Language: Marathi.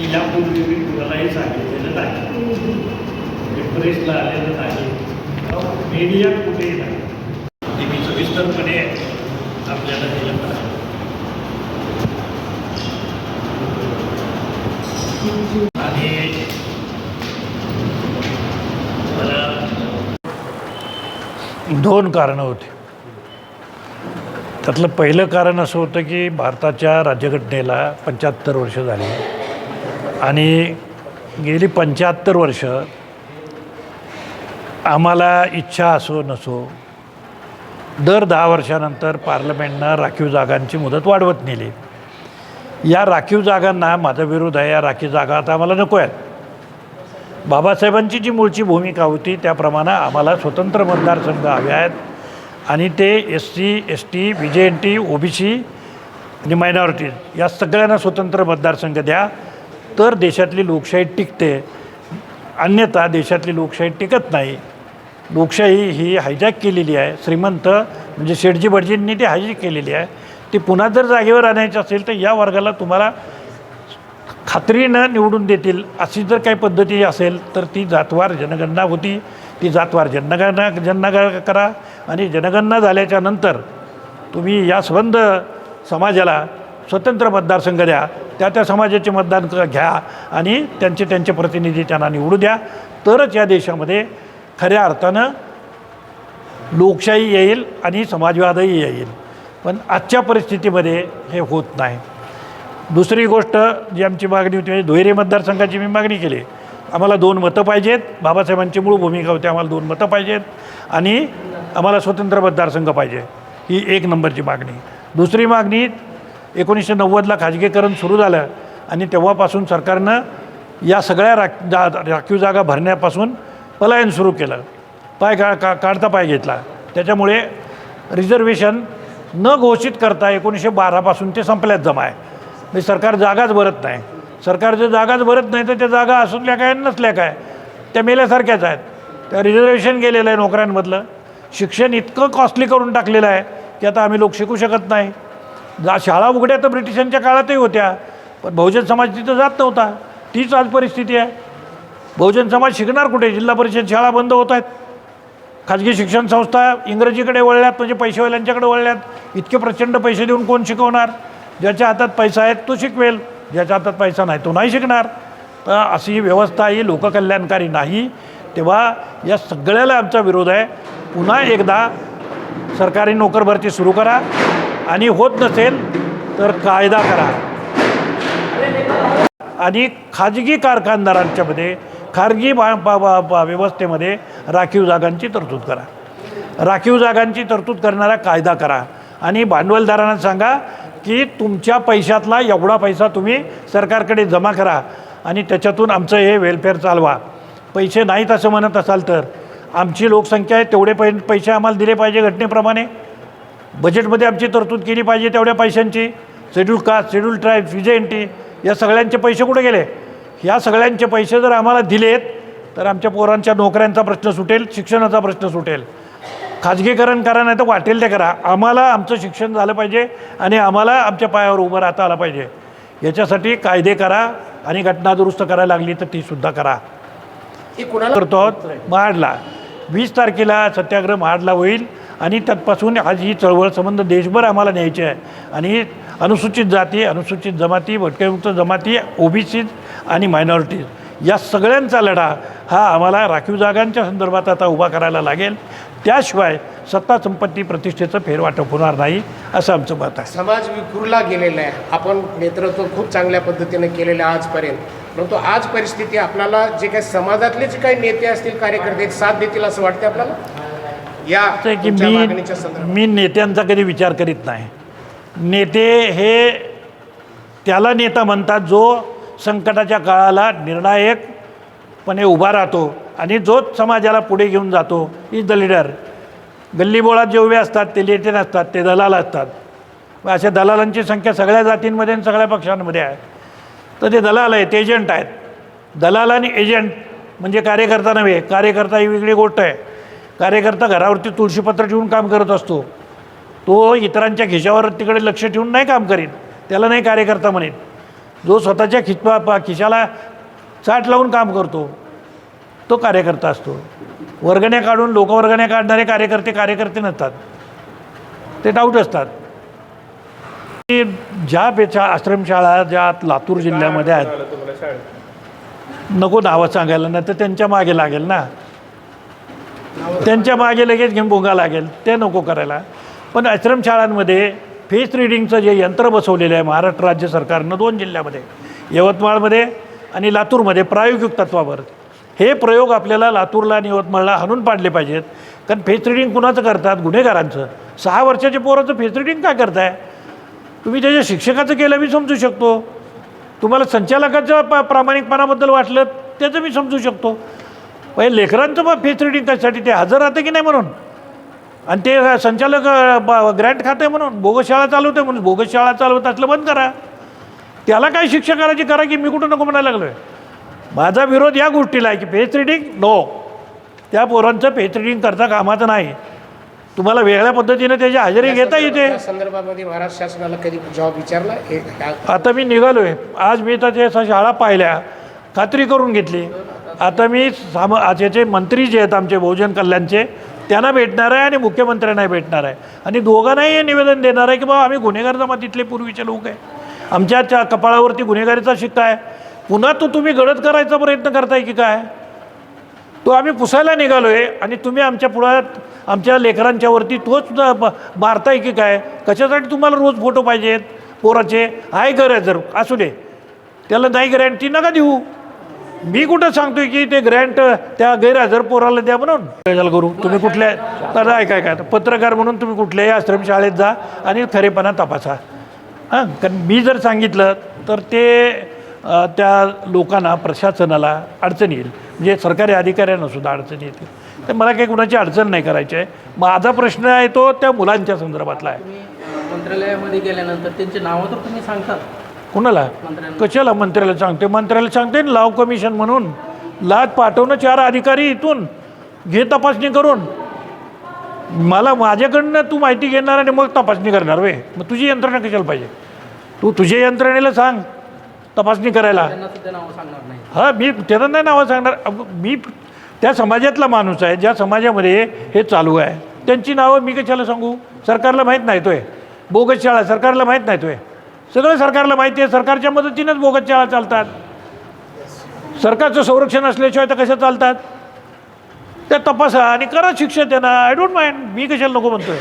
की यापूर्वी मी कुणालाही सांगितलेलं नाही. म्हणजे प्रेसला आलेलं नाही. मीडिया कुठेही नाही. ते मी सविस्तरपणे आपल्याला दिलं आणि दोन कारणं होती. त्यातलं पहिलं कारण असं होतं की भारताच्या राज्यघटनेला पंच्याहत्तर वर्ष झाली. आणि गेली पंच्याहत्तर वर्ष आम्हाला इच्छा असो नसो दर दहा वर्षानंतर पार्लमेंटनं राखीव जागांची मुदत वाढवत नेली. या राखीव जागांना माझा विरोध आहे या राखीव जागा आता आम्हाला नको आहेत. बाबासाहेबांची जी मूळची भूमिका होती त्याप्रमाणे आम्हाला स्वतंत्र मतदारसंघ हवे आहेत आणि ते S C S T B J N T O B C आणि मायनॉरिटीज या सगळ्यांना स्वतंत्र मतदारसंघ द्या. तर देशातली लोकशाही टिकते. अन्यथा देशातली लोकशाही टिकत नाही. लोकशाही ही हायजॅक केलेली आहे. श्रीमंत म्हणजे शेठजी भटजींनी ती हायजॅक केलेली आहे. ती पुन्हा जर जागेवर आणायची असेल तर या वर्गाला तुम्हाला खात्रीनं निवडून देतील. अशी जर काही पद्धती असेल तर ती जातवार जनगणना होती. ती जातवार जनगणना जनगणना करा. आणि जनगणना झाल्याच्यानंतर तुम्ही या संबंध समाजाला स्वतंत्र मतदारसंघ द्या. त्या त्या समाजाचे मतदान घ्या आणि त्यांचे त्यांचे प्रतिनिधी त्यांना निवडू द्या. तरच या देशामध्ये खऱ्या अर्थानं लोकशाही येईल आणि समाजवादही येईल. पण आजच्या परिस्थितीमध्ये हे होत नाही. दुसरी गोष्ट जी आमची मागणी होती म्हणजे दुहेरी मतदारसंघाची मी मागणी केली. आम्हाला दोन मतं पाहिजेत. बाबासाहेबांची मूळ भूमिका होती आम्हाला दोन मतं पाहिजेत. आणि आम्हाला स्वतंत्र मतदारसंघ पाहिजे. ही एक नंबरची मागणी. दुसरी मागणी एकोणीसशे नव्वदला खाजगीकरण सुरू झालं आणि तेव्हापासून सरकारनं या सगळ्या राख जा राखीव जागा भरण्यापासून पलायन सुरू केलं. पाय का का काढता पाय घेतला. त्याच्यामुळे रिझर्वेशन न घोषित करता एकोणीसशे बारापासून ते संपल्यात जमा आहे. म्हणजे सरकार जागाच भरत नाही. सरकार जर जागाच भरत नाही तर त्या जागा असल्या काय नसल्या काय त्या मेल्यासारख्याच आहेत. त्या रिझर्वेशन गेलेलं आहे नोकऱ्यांमधलं. शिक्षण इतकं कॉस्टली करून टाकलेलं आहे की आता आम्ही लोक शिकू शकत नाही. जा शाळा उघड्या तर ब्रिटिशांच्या काळातही होत्या पण बहुजन समाज तिथं जात नव्हता. तीच आज परिस्थिती आहे. बहुजन समाज शिकणार कुठे? जिल्हा परिषद शाळा बंद होत आहेत. खाजगी शिक्षण संस्था इंग्रजीकडे वळल्यात म्हणजे पैसेवाल्यांच्याकडे वळल्यात. इतके प्रचंड पैसे देऊन कोण शिकवणार? ज्याच्या हातात पैसा आहे तो शिकवेल. ज्याच्या हातात पैसा नाही तो नाही शिकणार. तर अशी ही व्यवस्था ही लोककल्याणकारी नाही. तेव्हा या सगळ्याला आमचा विरोध आहे. पुन्हा एकदा सरकारी नोकर भरती सुरू करा. आणि होत नसेल तर कायदा करा. आणि खाजगी कारखानदारांच्यामध्ये खाजगी बा व्यवस्थेमध्ये राखीव जागांची तरतूद करा. राखीव जागांची तरतूद करणारा कायदा करा. आणि भांडवलदारांना सांगा की तुमच्या पैशातला एवढा पैसा तुम्ही सरकारकडे जमा करा आणि त्याच्यातून आमचं हे वेलफेअर चालवा. पैसे नाहीत असं म्हणत असाल तर आमची लोकसंख्या आहे तेवढे पै पैसे आम्हाला दिले पाहिजे घटनेप्रमाणे. बजेटमध्ये आमची तरतूद केली पाहिजे तेवढ्या पैशांची. Schedule caste schedule tribe VJ N T या सगळ्यांचे पैसे कुठे गेले? ह्या सगळ्यांचे पैसे जर आम्हाला दिलेत तर आमच्या पोरांच्या नोकऱ्यांचा प्रश्न सुटेल शिक्षणाचा प्रश्न सुटेल. खाजगीकरण करा नाही तर वाटेल ते करा. आम्हाला आमचं शिक्षण झालं पाहिजे आणि आम्हाला आमच्या पायावर उभं राहता आलं पाहिजे. याच्यासाठी कायदे करा आणि घटना दुरुस्त करायला लागली तर ती सुद्धा करा. कुणाला करतो आहोत? महाडला. वीस तारखेला सत्याग्रह महाडला होईल. आणि त्यापासून आज ही चळवळ संबंध देशभर आम्हाला न्यायची आहे. आणि अनुसूचित जाती अनुसूचित जमाती भटक्यामुक्त जमाती ओबीसी आणि मायनॉरिटीज या सगळ्यांचा लढा हा आम्हाला राखीव जागांच्या संदर्भात आता उभा करायला लागेल. त्याशिवाय सत्ता संपत्ती प्रतिष्ठेचं फेरवाटप होणार नाही असं आमचं मत आहे. समाज विखुरला गेलेला आहे. आपण नेतृत्व खूप चांगल्या पद्धतीने केलेलं आहे आजपर्यंत. परंतु आज परिस्थिती आपल्याला जे काही समाजातले जे काही नेते असतील कार्यकर्ते साथ देतील असं वाटते आपल्याला? या असं आहे की मी मी नेत्यांचा कधी विचार करीत नाही. नेते हे त्याला नेता म्हणतात जो संकटाच्या काळाला निर्णायकपणे उभा राहतो आणि जोच समाजाला पुढे घेऊन जातो इज द लिडर गल्लीबोळात जे उभे असतात ते नेते नसतात ते दलाल असतात. अशा दलालांची संख्या सगळ्या जातींमध्ये आणि सगळ्या पक्षांमध्ये आहे. तर ते दलाल आहेत एजंट आहेत. दलाल आणि एजंट म्हणजे कार्यकर्ता नव्हे कार्यकर्ता ही वेगळी गोष्ट आहे. कार्यकर्ता घरावरती तुळशीपत्र ठेवून काम करत असतो. तो इतरांच्या खिशावर तिकडे लक्ष ठेवून नाही काम करीत. त्याला नाही कार्यकर्ता म्हणेन. जो स्वतःच्या खिचपा खिशाला चाट लावून काम करतो तो कार्यकर्ता असतो. वर्गण्या काढून लोकवर्गण्या काढणारे कार्यकर्ते कार्यकर्ते नसतात. ते डाऊट असतात. की ज्यापेक्षा आश्रमशाळा ज्या लातूर जिल्ह्यामध्ये आहेत नको नावं सांगायला नाही तर त्यांच्या मागे लागेल ना. त्यांच्या मागे लगेच घेऊन बोंगा लागेल. ते नको करायला. पण आश्रमशाळांमध्ये फेस रिडिंगचं जे यंत्र बसवलेलं आहे महाराष्ट्र राज्य सरकारनं दोन जिल्ह्यामध्ये यवतमाळमध्ये आणि लातूरमध्ये प्रायोगिक तत्वावर. हे प्रयोग आपल्याला लातूरला आणि यवतमाळला हाणून पाडले पाहिजेत. कारण फेस रिडिंग कुणाचं करतात? गुन्हेगारांचं. सहा वर्षाच्या पोराचं फेस रिडिंग काय करताय? तुम्ही त्याच्या शिक्षकाचं केलं मी समजू शकतो. तुम्हाला संचालकाच्या प प्रामाणिकपणाबद्दल वाटलं त्याचं मी समजू शकतो. पहिले लेकरांचं मग फेस रिडिंग कशासाठी ते हजर राहतं की नाही म्हणून? आणि ते संचालक ग्रँट खाते म्हणून? बोगस शाळा चालवते म्हणून? बोगस शाळा चालवत असलं बंद करा. त्याला काय शिक्षा करायची? करा की मी कुठं नको म्हणायला लागलो आहे माझा विरोध या गोष्टीला आहे की फेस रिडिंग नो त्या पोरांचं फेस रिडिंग करता कामाचं नाही. तुम्हाला वेगळ्या पद्धतीने त्याची हजेरी घेता येते. संदर्भामध्ये महाराष्ट्र शासनाला कधी जबाब विचारला? आता मी निघालो आहे आज मी तर त्या शाळा पाहिल्या. खात्री करून घेतली. आता मी साम याचे मंत्री जे आहेत आमचे बहुजन कल्याणचे त्यांना भेटणार आहे आणि मुख्यमंत्र्यांना भेटणार आहे. आणि दोघांनाही हे निवेदन देणार आहे की बाबा आम्ही गुन्हेगार जमातीतले पूर्वीचे लोक आहे. आमच्या त्या कपाळावरती गुन्हेगारीचा शिक्का आहे. पुन्हा तो तुम्ही गडद करायचा प्रयत्न करताय की काय? तो आम्ही पुसायला निघालो आहे आणि तुम्ही आमच्या पुढ्यात आमच्या लेकरांच्यावरती तोच मारताय की काय? कशासाठी तुम्हाला रोज फोटो पाहिजेत? पोराचे आहे गरज जर असू दे. त्याला नाही गॅरंटी नका देऊ. मी कुठं सांगतोय की ते ग्रँट त्या गैरहजर पोराला द्या म्हणून. करू तुम्ही कुठल्या तर ऐकाय काय पत्रकार म्हणून तुम्ही कुठल्याही आश्रमशाळेत जा आणि खरेपणा तपासा. हां कारण मी जर सांगितलं तर ते त्या लोकांना प्रशासनाला अडचण येईल. म्हणजे सरकारी अधिकाऱ्यांना सुद्धा अडचण येतील तर मला काही कुणाची अडचण नाही करायची आहे. माझा प्रश्न आहे तो त्या मुलांच्या संदर्भातला आहे. मंत्रालयामध्ये गेल्यानंतर त्यांची नावं तर तुम्ही सांगतात कुणाला? कशाला मंत्र्याला सांगते? मंत्र्याला सांगते ना लाव कमिशन म्हणून. लाच पाठवणं चार अधिकारी इथून. घे तपासणी करून. मला माझ्याकडनं तू माहिती घेणार आणि मग तपासणी करणार वे. मग तुझी यंत्रणा कशाला पाहिजे? तू तुझ्या यंत्रणेला सांग तपासणी करायला. हां मी त्यांना नाही नावं सांगणार. मी त्या समाजातला माणूस आहे ज्या समाजामध्ये हे चालू आहे. त्यांची नावं मी कशाला सांगू? सरकारला माहीत नाही तोय बोगस शाळा सरकारला माहीत नाही तोय सगळं सरकारला माहिती आहे. सरकारच्या मदतीनंच बोगत चालतात. सरकारचं संरक्षण असल्याशिवाय तर कशा चालतात? त्या तपासा आणि करा शिक्षा त्यांना. आय डोंट माइंड मी कशाला नको म्हणतोय.